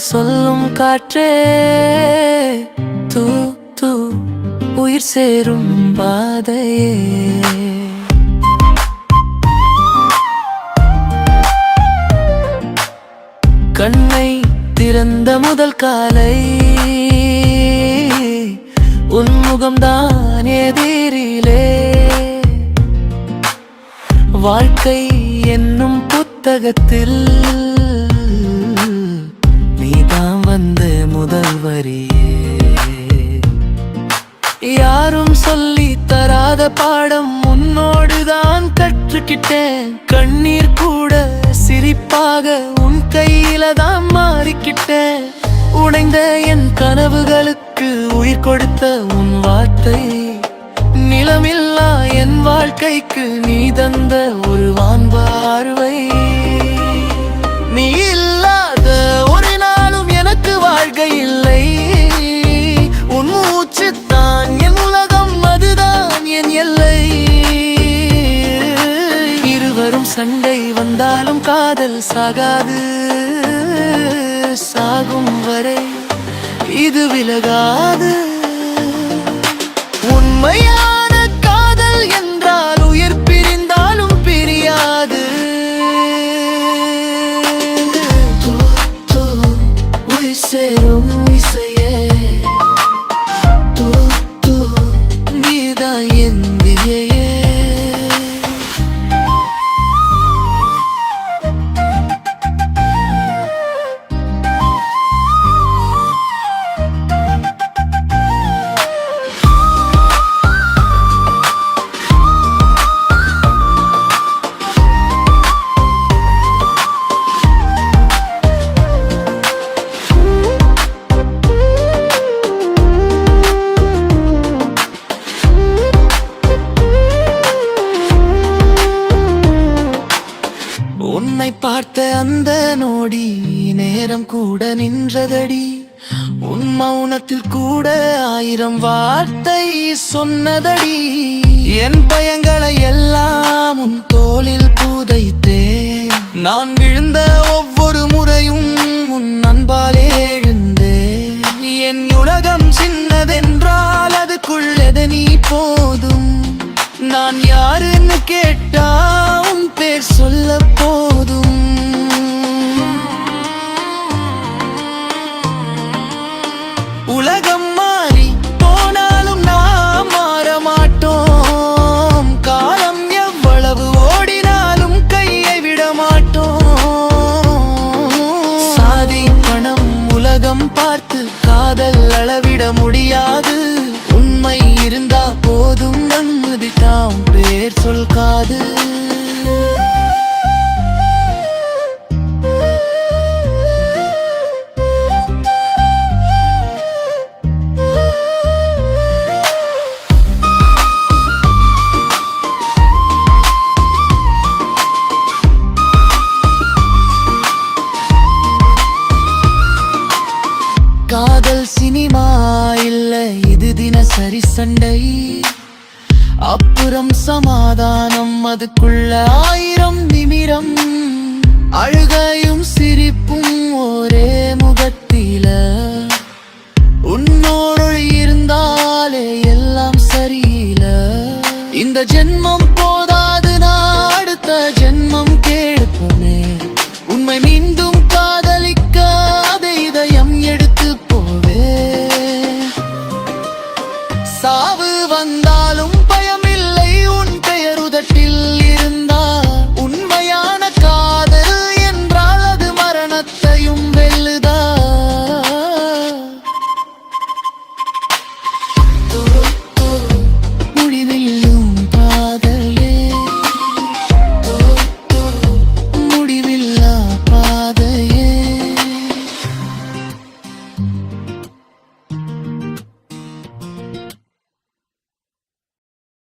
சொல்லும் காற்றே தூ தூ உயிர் சேரும் பாதையே. கண்ணை திறந்த முதல் காலை உன்முகம்தான் எதிரிலே. வாழ்க்கை என்னும் புத்தகத்தில் முதல் வரியே யாரும் சொல்லி தராத பாடம் உன்னோடுதான் கற்றுக்கிட்டேன். கண்ணீர் கூட சிரிப்பாக உன் கையில தான் மாறிக்கிட்டேன். உடைந்த என் கனவுகளுக்கு உயிர் கொடுத்த உன் வார்த்தை நிலமில்லா என் வாழ்க்கைக்கு நீ தந்த ஒரு வான்பார்வை. பார்வை சண்டை வந்தாலும் காதல் சாகாது. சாகும் வரை இது விலகாது. உண்மையான காதல் என்றால் உயிர் பிரிந்தாலும் பிரியாது. தூ, தூ, உயிர் நேரம் கூட நின்றதடி. உன் மௌனத்தில் கூட ஆயிரம் வார்த்தை சொன்னதடி. என் பயங்களை எல்லாம் உன் தோளில் புதைத்தே நான் விழுந்த ஒவ்வொரு முறையும் உன் அன்பாலே எழுந்தே என் உலகம் சின்னதென்றால் அதுக்குள்ளது நீ போதும்? நான் யாருன்னு கேட்டா முடியாது. உண்மை இருந்தா போதும் நம்மதி தாம் பேர் சொல்காது காதல் சினிமா இல்ல இது தினசரி சண்டை. அப்புறம் சமாதானம் அதுக்குள்ள ஆயிரம் நிமிடம். அழுகையும் சிரிப்பும் ஒரே முகத்தில. உன்னோடு இருந்தாலே எல்லாம் சரியில இந்த ஜென்மம்